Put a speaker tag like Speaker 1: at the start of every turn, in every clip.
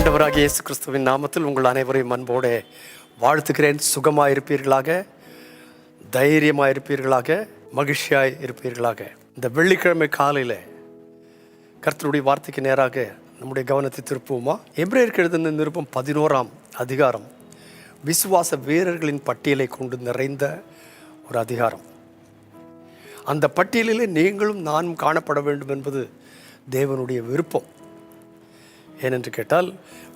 Speaker 1: ஆண்டவராக இயேசு கிறிஸ்துவின் நாமத்தில் உங்கள் அனைவரையும் அன்போடு வாழ்த்துக்கிறேன் சுகமாக இருப்பீர்களாக தைரியமாக இருப்பீர்களாக மகிழ்ச்சியாய் இருப்பீர்களாக இந்த வெள்ளிக்கிழமை காலையில் கர்த்தருடைய வார்த்தைக்கு நேராக நம்முடைய கவனத்தை திருப்புவோமா? எப்ரேயருக்கு எழுதின நிருப்பம் பதினோராம் அதிகாரம் விசுவாச வீரர்களின் பட்டியலை கொண்டு நிறைந்த ஒரு அதிகாரம். அந்த பட்டியலிலே நீங்களும் நானும் காணப்பட வேண்டும் என்பது தேவனுடைய விருப்பம். ஏனென்று கேட்டால்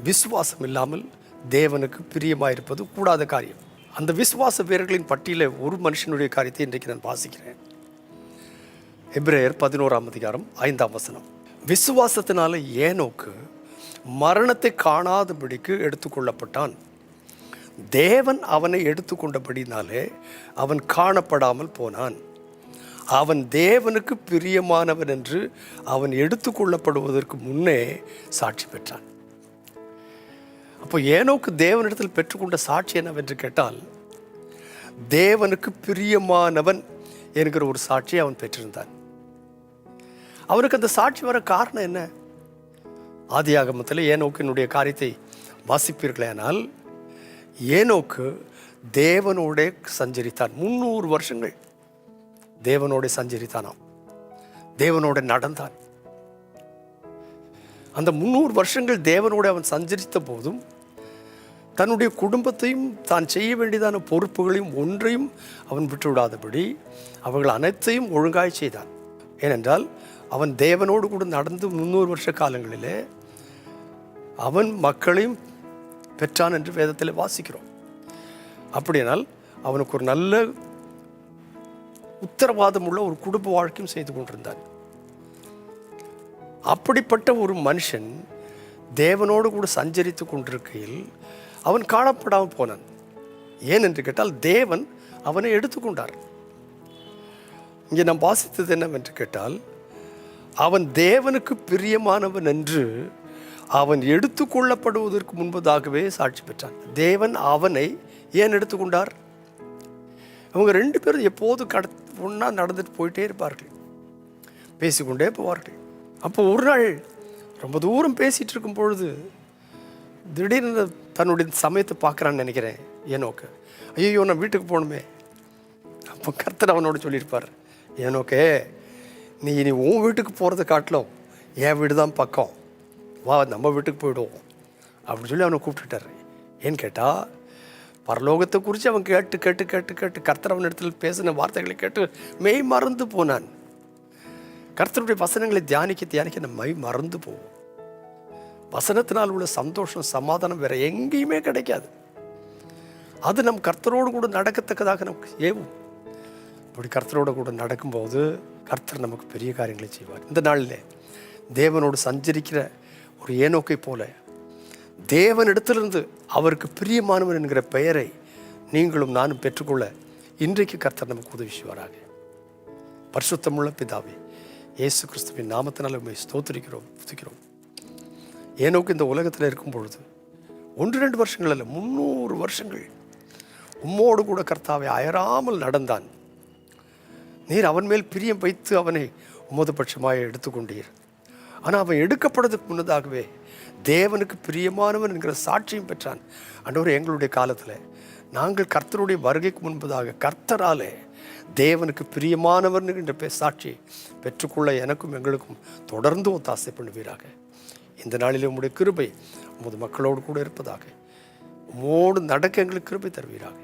Speaker 1: விசுவாசம் இல்லாமல் தேவனுக்கு பிரியமாயிருப்பது கூடாத காரியம். அந்த விசுவாச வீரர்களின் பட்டியலில் ஒரு மனுஷனுடைய காரியத்தை இன்றைக்கு நான் வாசிக்கிறேன். எப்ரேயர் பதினோராம் அதிகாரம் ஐந்தாம் வசனம். விசுவாசத்தினால ஏனோக்கு மரணத்தை காணாதபடிக்கு எடுத்துக்கொள்ளப்பட்டான். தேவன் அவனை எடுத்துக்கொண்டபடினாலே அவன் காணப்படாமல் போனான். அவன் தேவனுக்கு பிரியமானவன் என்று அவன் எடுத்துக்கொள்ளப்படுவதற்கு முன்னே சாட்சி பெற்றான். அப்போ ஏனோக்கு தேவனிடத்தில் பெற்றுக்கொண்ட சாட்சி என்னவென்று கேட்டால் தேவனுக்கு பிரியமானவன் என்கிற ஒரு சாட்சியை அவன் பெற்றிருந்தான். அவனுக்கு அந்த சாட்சி வர காரணம் என்ன? ஆதியாகமத்தில் ஏனோக்கினுடைய காரியத்தை வாசிப்பீர்களேனால் ஏனோக்கு தேவனோட சஞ்சரித்தான். முந்நூறு வருஷங்கள். தேவனோட சஞ்சரித்தானாம். தேவனோட நடந்தான். அந்த முந்நூறு வருஷங்கள் தேவனோட அவன் சஞ்சரித்த போதும் தன்னுடைய குடும்பத்தையும் தான் செய்ய வேண்டியதான பொறுப்புகளையும் ஒன்றையும் அவன் விட்டுவிடாதபடி அவர்கள் அனைத்தையும் ஒழுங்காய் செய்தான். ஏனென்றால் அவன் தேவனோடு கூட நடந்து முந்நூறு வருஷ காலங்களிலே அவன் மக்களையும் பெற்றான் என்று வேதத்தில் வாசிக்கிறோம். அப்படியானால் அவனுக்கு ஒரு நல்ல உத்தரவாதம் உள்ள ஒரு குடும்ப வாழ்க்கையும் செய்து கொண்டிருந்தான் அப்படிப்பட்ட ஒரு மனுஷன் தேவனோடு கூட சஞ்சரித்து கொண்டிருக்கையில் அவன் காணப்படாமல் போனான். ஏன் என்று கேட்டால் தேவன் அவனை எடுத்துக்கொண்டார் இங்கே நாம் வாசித்தது என்னவென்று கேட்டால் அவன் தேவனுக்கு பிரியமானவன் என்று அவன் எடுத்துக்கொள்ளப்படுவதற்கு முன்பதாகவே சாட்சி பெற்றான். தேவன் அவனை ஏன் எடுத்துக்கொண்டார் அவங்க ரெண்டு பேரும் எப்போதும் கட ஒன்றா நடந்துட்டு போயிட்டே இருப்பார்கள். பேசிக்கொண்டே போவார்கள். அப்போ ஒரு நாள் ரொம்ப தூரம் பேசிகிட்டு இருக்கும் பொழுது திடீர்னு தன்னுடைய சமயத்தை பார்க்குறான்னு நினைக்கிறேன் ஏனோக்கு. ஐயோ நான் வீட்டுக்கு போகணுமே. அப்போ கர்த்தர் அவனோட சொல்லியிருப்பார் ஏனோக்கே நீ இனி உன் வீட்டுக்கு போகிறத காட்டிலும் என் வீடு தான் பக்கம். வா நம்ம வீட்டுக்கு போயிடுவோம். அப்படின்னு சொல்லி அவனை கூப்பிட்டுட்டார். ஏன்னு கேட்டால் பரலோகத்தை குறித்து அவன் கேட்டு கேட்டு கேட்டு கேட்டு கர்த்தர் அவன் இடத்துல பேசின வார்த்தைகளை கேட்டு மெய் மறந்து போனான். கர்த்தருடைய வசனங்களை தியானிக்க தியானிக்க நம்ம மை மறந்து போவோம் வசனத்தினால் உள்ள சந்தோஷம் சமாதானம் வேற எங்கேயுமே கிடைக்காது. அது நம் கர்த்தரோடு கூட நடக்கத்தக்கதாக நமக்கு ஏவும். இப்படி கர்த்தரோடு கூட நடக்கும்போது கர்த்தர் நமக்கு பெரிய காரியங்களை செய்வார். இந்த நாளில் தேவனோடு சஞ்சரிக்கிற ஒரு ஏனோக்கை போல தேவனிடத்திலிருந்து அவருக்கு பிரியமானவன் என்கிற பெயரை நீங்களும் நானும் பெற்றுக்கொள்ள இன்றைக்கு கர்த்தர் நமக்கு உதவி செய்வாராக. பரிசுத்தமுள்ள பிதாவே இயேசு கிறிஸ்துவின் நாமத்தினால் உண்மை ஸ்தோத்திரிக்கிறோம் புதிக்கிறோம் ஏனோக்கு இந்த உலகத்தில் இருக்கும் பொழுது ஒன்று ரெண்டு வருஷங்கள் அல்ல முந்நூறு வருஷங்கள் உம்மோடு கூட கர்த்தாவை அயராமல் நடந்தான். நீர் அவன் மேல் பிரியம் வைத்து அவனை உமது பட்சமாக எடுத்துக்கொண்டீர். ஆனால் அவன் எடுக்கப்படுறதுக்கு முன்னதாகவே தேவனுக்கு பிரியமானவன் என்கிற சாட்சியும் பெற்றான். அன்றவர் எங்களுடைய காலத்தில் நாங்கள் கர்த்தருடைய வருகைக்கு முன்பதாக கர்த்தராலே தேவனுக்கு பிரியமானவர் என்ற பே சாட்சி பெற்றுக்கொள்ள எனக்கும் எங்களுக்கும் தொடர்ந்து ஒத்தாசை பண்ணுவீராக இந்த நாளில் உம்முடைய கிருபை உமது மக்களோடு கூட இருப்பதாக உமோடு நடக்க எங்களுக்கு கிருபை தருவீராக.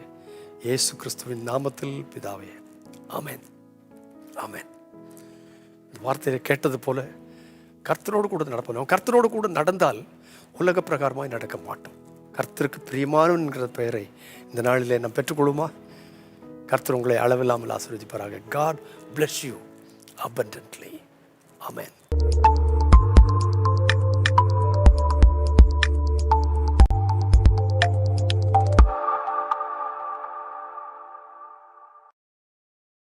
Speaker 1: இயேசு கிறிஸ்துவின் நாமத்தில் பிதாவே ஆமேன். ஆமேன். இந்த வார்த்தையை கேட்டது போல கர்த்தரோடு கூட நடப்போம். கர்த்தரோடு கூட நடந்தால் உலக பிரகாரமாய் நடக்க மாட்டோம். கர்த்தருக்கு பிரியமானவன்கிற பெயரை இந்த நாளிலே நாம் பெற்றுக்கொள்ளுமா கர்த்தர் உங்களை அளவில்லாமல் ஆசீர்வதிப்பாராக. God bless you abundantly amen